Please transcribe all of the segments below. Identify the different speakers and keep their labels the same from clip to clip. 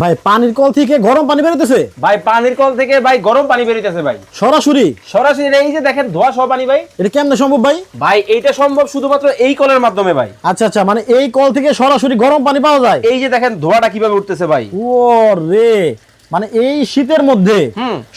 Speaker 1: ভাই পানির কল থেকে গরম পানি বেরোতেছে?
Speaker 2: ভাই পানির কল থেকে ভাই গরম পানি বেরিয়েছে ভাই।
Speaker 1: সরাসরি?
Speaker 2: সরাসরি এই যে দেখেন ধোয়া সহ পানি ভাই।
Speaker 1: এটা কেমনে সম্ভব ভাই?
Speaker 2: ভাই এইটা সম্ভব শুধুমাত্র এই কলের মাধ্যমে ভাই।
Speaker 1: আচ্ছা আচ্ছা মানে এই কল থেকে সরাসরি গরম পানি পাওয়া যায়?
Speaker 2: এই যে দেখেন ধোয়াটা কীভাবে উঠতেছে ভাই।
Speaker 1: ও রে মানে এই শীতের মধ্যে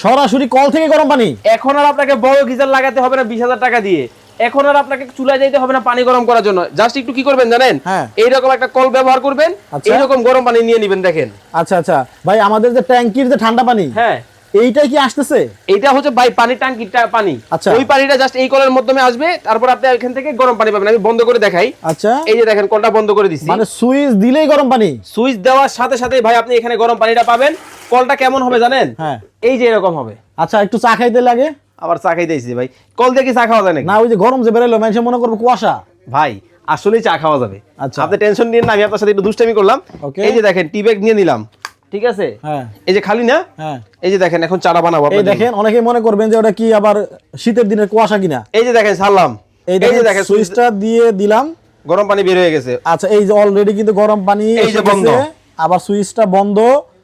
Speaker 1: সরাসরি কল থেকে গরম পানি?
Speaker 2: এখন আর আপনাকে বড় গিজার লাগাতে হবে না বিশ হাজার টাকা দিয়ে। এখন আর আপনাকে চুলায় যাইতে হবে না পানি গরম করার জন্য। জাস্ট একটু কি করবেন জানেন?
Speaker 1: হ্যাঁ।
Speaker 2: এইরকম একটা কল ব্যবহার করবেন
Speaker 1: আচ্ছা।
Speaker 2: এইরকম গরম পানি নিয়ে নেবেন দেখেন।
Speaker 1: আচ্ছা আচ্ছা। ভাই আমাদের যে ট্যাঙ্কির যে ঠান্ডা পানি
Speaker 2: হ্যাঁ।
Speaker 1: এইটাই কি আসতেছে?
Speaker 2: এইটা হচ্ছে ভাই ট্যাঙ্কিটা পানি।
Speaker 1: আচ্ছা।
Speaker 2: ওই পানিটা জাস্ট এই কলের মাধ্যমে আসবে তারপর আপনি এখান থেকে গরম পানি পাবেন। আমি বন্ধ করে দেখাই।
Speaker 1: আচ্ছা।
Speaker 2: এই যে দেখেন কলটা বন্ধ করে দিচ্ছি
Speaker 1: মানে সুইচ দিলেই গরম পানি?
Speaker 2: সুইচ দেওয়ার সাথে সাথে ভাই আপনি এখানে গরম পানিটা পাবেন। কলটা কেমন হবে জানেন?
Speaker 1: হ্যাঁ।
Speaker 2: এই যে এরকম হবে।
Speaker 1: আচ্ছা একটু চা খাইতে লাগে।
Speaker 2: আবার চা খাই দিয়েছি ভাই। কল দিয়ে কি চা খাওয়া যায়
Speaker 1: না ওই যে গরম যে বেরোলো মানুষ মনে করব কুয়াশা।
Speaker 2: ভাই আসলেই চা খাওয়া যাবে।
Speaker 1: আচ্ছা।
Speaker 2: আপনি টেনশন নিন না আমি আপনার সাথে একটু দুষ্টামি করলাম। এই যে দেখেন টি ব্যাগ নিয়ে নিলাম। ঠিক আছে?
Speaker 1: হ্যাঁ।
Speaker 2: এই যে খালি না?
Speaker 1: হ্যাঁ।
Speaker 2: এই যে দেখেন এখন চারা বানাবো
Speaker 1: এই দেখেন অনেকেই মনে করবেন যে ওটা কি আবার শীতের দিনের কুয়াশা কিনা।
Speaker 2: এই যে দেখেন ছাড়লাম
Speaker 1: এই
Speaker 2: যে
Speaker 1: দেখেন
Speaker 2: দেখেন সুইচ
Speaker 1: সুইচটা দিয়ে দিলাম।
Speaker 2: গরম পানি বের হয়ে গেছে।
Speaker 1: আচ্ছা এই যে অলরেডি কিন্তু গরম পানি
Speaker 2: এই যে বন্ধ।
Speaker 1: আবার সুইচটা বন্ধ।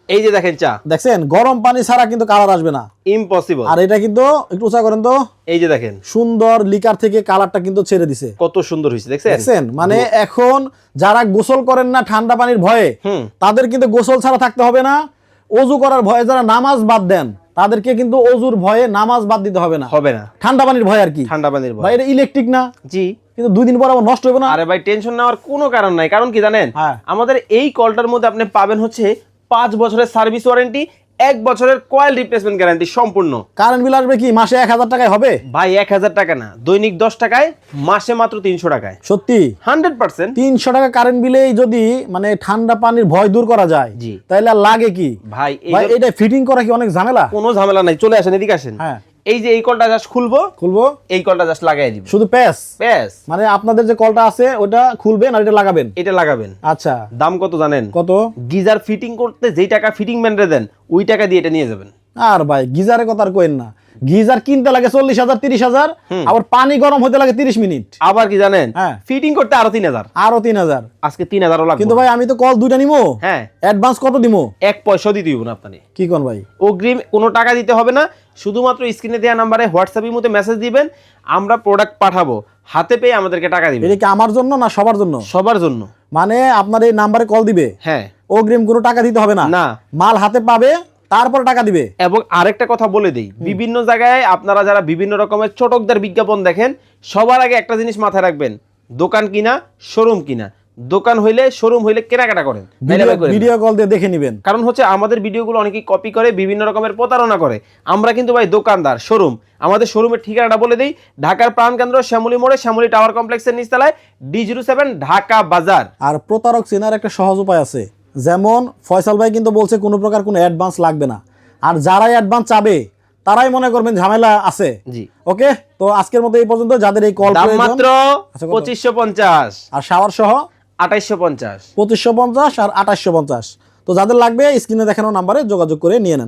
Speaker 2: এই যে দেখেন চা।
Speaker 1: দেখছেন? গরম পানি ছাড়া কিন্তু কালার আসবে না।
Speaker 2: ইম্পসিবল
Speaker 1: আর এটা কিন্তু একটু উঁচা করেন তো।
Speaker 2: এই যে দেখেন।
Speaker 1: সুন্দর লিকার থেকে কালারটা কিন্তু ছেড়ে দিছে।
Speaker 2: কত সুন্দর হয়েছে দেখছেন?
Speaker 1: মানে এখন যারা গোসল করেন না ঠান্ডা পানির ভয়ে তাদের কিন্তু গোসল ছাড়া থাকতে হবে না। অজু করার ভয়ে যারা নামাজ বাদ দেন তাদেরকে কিন্তু অজুর ভয়ে নামাজ বাদ দিতে হবে না।
Speaker 2: হবে না।
Speaker 1: ঠান্ডা পানির ভয় আর কি।
Speaker 2: ঠান্ডা পানির ভয়।
Speaker 1: এটা ইলেকট্রিক না?
Speaker 2: জি।
Speaker 1: কিন্তু দুই দিন পর আবার নষ্ট হবে না?
Speaker 2: আরে ভাই টেনশন নেওয়ার কোনো কারণ নাই। কারণ কি জানেন?
Speaker 1: হ্যাঁ।
Speaker 2: আমাদের এই কলটার মধ্যে আপনি পাবেন হচ্ছে পাঁচ বছরের সার্ভিস ওয়ারেন্টি এক বছরের কয়েল রিপ্লেসমেন্ট গ্যারান্টি সম্পূর্ণ।
Speaker 1: কারেন্ট বিল আসবে কি? মাসে এক হাজার টাকায় হবে?
Speaker 2: ভাই এক হাজার টাকা না। দৈনিক দশ টাকায় মাসে মাত্র তিনশো টাকায়।
Speaker 1: সত্যি?
Speaker 2: হান্ড্রেড পার্সেন্ট
Speaker 1: তিনশো টাকা কারেন্ট বিলেই যদি মানে ঠান্ডা পানির ভয় দূর করা যায়
Speaker 2: জি।
Speaker 1: তাহলে আর লাগে কি?
Speaker 2: ভাই
Speaker 1: ভাই এটা ফিটিং করা কি অনেক ঝামেলা?
Speaker 2: কোনো ঝামেলা নাই। চলে আসেন এদিকে আসেন।
Speaker 1: হ্যাঁ।
Speaker 2: এই যে এই কলটা জাস্ট খুলবো
Speaker 1: খুলবো?
Speaker 2: এই কলটা জাস্ট লাগাই দিব।
Speaker 1: শুধু প্যাস
Speaker 2: প্যাস
Speaker 1: মানে আপনাদের যে কলটা আছে ওটা খুলবেন আর এটা লাগাবেন?
Speaker 2: এটা লাগাবেন।
Speaker 1: আচ্ছা।
Speaker 2: দাম কত জানেন?
Speaker 1: কত?
Speaker 2: গিজার ফিটিং করতে যেই টাকা ফিটিং ম্যানরে দেন ওই টাকা দিয়ে এটা নিয়ে যাবেন।
Speaker 1: আর ভাই গিজারের কথা আর কোয়েন না। গিজার কিনতে লাগে চল্লিশ হাজার তিরিশ হাজার আবার পানি গরম হতে লাগে তিরিশ মিনিট।
Speaker 2: আবার কি জানেন?
Speaker 1: হ্যাঁ।
Speaker 2: ফিটিং করতে আরও তিন হাজার।
Speaker 1: আরও তিন হাজার।
Speaker 2: আজকে তিন লাগবে।
Speaker 1: কিন্তু ভাই আমি তো কল দুইটা নিবো
Speaker 2: হ্যাঁ।
Speaker 1: অ্যাডভান্স কত দিমো?
Speaker 2: এক পয়সাও দিতে দিব না আপনি
Speaker 1: কি কোন ভাই?
Speaker 2: অগ্রিম কোনো টাকা দিতে হবে না। শুধুমাত্র স্ক্রিনে দেওয়া নাম্বারে হোয়াটসঅ্যাপের মধ্যে মেসেজ দিবেন। আমরা প্রোডাক্ট পাঠাবো। হাতে পেয়ে আমাদেরকে টাকা দিবেন।
Speaker 1: এটা কি আমার জন্য না সবার জন্য?
Speaker 2: সবার জন্য।
Speaker 1: মানে আপনার এই নাম্বারে কল দিবে?
Speaker 2: হ্যাঁ।
Speaker 1: অগ্রিম কোনো টাকা দিতে হবে না?
Speaker 2: না।
Speaker 1: মাল হাতে পাবে তারপর টাকা দিবে।
Speaker 2: এবং আরেকটা কথা বলে দিই বিভিন্ন জায়গায় আপনারা যারা বিভিন্ন রকমের ছোটকদের বিজ্ঞাপন দেখেন সবার আগে একটা জিনিস মাথায় রাখবেন দোকান কিনা শোরুম কিনা। দোকান হইলে শোরুম হইলে কেনাকাটা করেন।
Speaker 1: ভিডিও কল দিয়ে দেখে নিবেন।
Speaker 2: কারণ হচ্ছে আমাদের ভিডিওগুলো অনেকেই কপি করে বিভিন্ন রকমের প্রতারণা করে। আমরা কিন্তু ভাই দোকানদার শোরুম আমাদের শোরুমের ঠিকানাটা বলে দিই ঢাকার প্রাণকেন্দ্র শ্যামলী মোড়ে শ্যামলী টাওয়ার কমপ্লেক্সের নিচতলায় ডি জিরো সেভেন ঢাকা বাজার।
Speaker 1: আর প্রতারক চেনার একটা সহজ উপায় আছে। যেমন ফয়সাল ভাই কিন্তু বলছে কোনো প্রকার কোনো অ্যাডভান্স লাগবে না। আর যারাই অ্যাডভান্স চাবে তারাই মনে করবেন ঝামেলা আছে।
Speaker 2: জি।
Speaker 1: ওকে? তো আজকের মতো এই পর্যন্ত। যাদের এই কল
Speaker 2: দাম মাত্র
Speaker 1: আচ্ছা?
Speaker 2: পঁচিশশো পঞ্চাশ।
Speaker 1: আর শাওয়ার সহ?
Speaker 2: আঠাইশশো পঞ্চাশ।
Speaker 1: পঁচিশশো পঞ্চাশ আর আঠাশশো পঞ্চাশ। তো যাদের লাগবে স্ক্রিনে দেখানো নাম্বারে যোগাযোগ করে নিয়ে নেন।